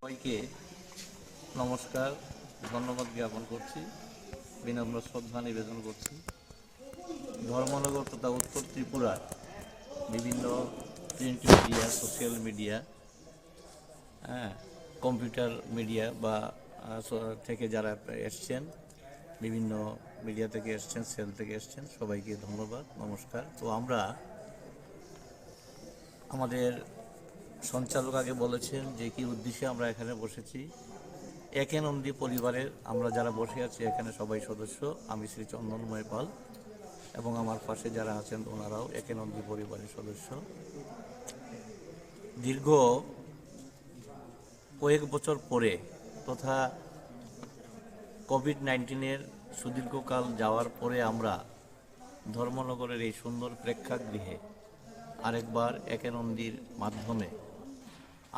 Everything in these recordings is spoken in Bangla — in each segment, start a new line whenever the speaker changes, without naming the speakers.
সবাইকে নমস্কার ধন্যবাদ জ্ঞাপন করছি। বিনম্র শ্রদ্ধা নিবেদন করছি। ধর্মনগর তথা উত্তর ত্রিপুরা বিভিন্ন প্রিন্ট মিডিয়া সোশ্যাল মিডিয়া হ্যাঁ কম্পিউটার মিডিয়া বা থেকে যারা এসছেন বিভিন্ন মিডিয়া থেকে এসছেন সেল থেকে এসছেন সবাইকে ধন্যবাদ নমস্কার। তো আমরা আমাদের সঞ্চালক আগে বলেছেন যে কি উদ্দেশ্যে আমরা এখানে বসেছি। একেনন্দী পরিবারের আমরা যারা বসে আছি এখানে সবাই সদস্য, আমি শ্রী চন্দনময় পাল এবং আমার পাশে যারা আছেন ওনারাও একেনন্দী পরিবারের সদস্য। দীর্ঘ কয়েক বছর পরে তথা কোভিড নাইন্টিনের সুদীর্ঘকাল যাওয়ার পরে আমরা ধর্মনগরের এই সুন্দর প্রেক্ষাগৃহে আরেকবার একেনন্দীর মাধ্যমে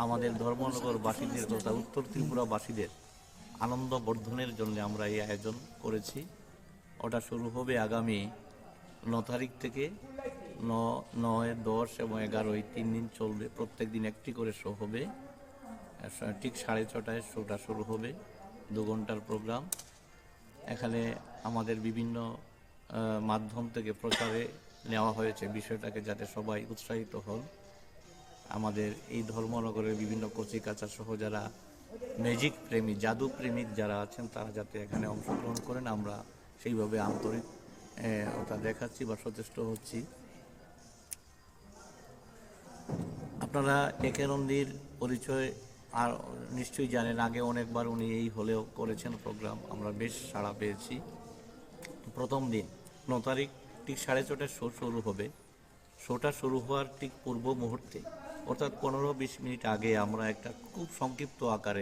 আমাদের ধর্মনগরবাসীদের তথা উত্তর ত্রিপুরাবাসীদের আনন্দ বর্ধনের জন্য আমরা এই আয়োজন করেছি। ওটা শুরু হবে আগামী ন তারিখ থেকে। ন, নয়, দশ এবং এগারো এই তিন দিন চলবে। প্রত্যেক দিন একটি করে শো হবে। ঠিক সাড়ে ছটায় শোটা শুরু হবে। দু ঘণ্টার প্রোগ্রাম এখানে আমাদের বিভিন্ন মাধ্যম থেকে প্রচারে নেওয়া হয়েছে, বিষয়টাকে যাতে সবাই উৎসাহিত হন। আমাদের এই ধর্মনগরের বিভিন্ন কচি কাচা সহ যারা ম্যাজিক প্রেমী, জাদু প্রেমিক যারা আছেন, তারা যাতে এখানে অংশগ্রহণ করেন, আমরা সেইভাবে আন্তরিক ওটা দেখাচ্ছি বা সচেষ্ট হচ্ছি। আপনারা একেনন্দির পরিচয় আর নিশ্চয়ই জানেন, আগে অনেকবার উনি এই হলেও করেছেন প্রোগ্রাম, আমরা বেশ সাড়া পেয়েছি। প্রথম দিন, ন তারিখ ঠিক সাড়ে ছটায় শো শুরু হবে। শোটা শুরু হওয়ার ঠিক পূর্ব মুহূর্তে। অর্থাৎ পনেরো বিশ মিনিট আগে আমরা একটা খুব সংক্ষিপ্ত আকারে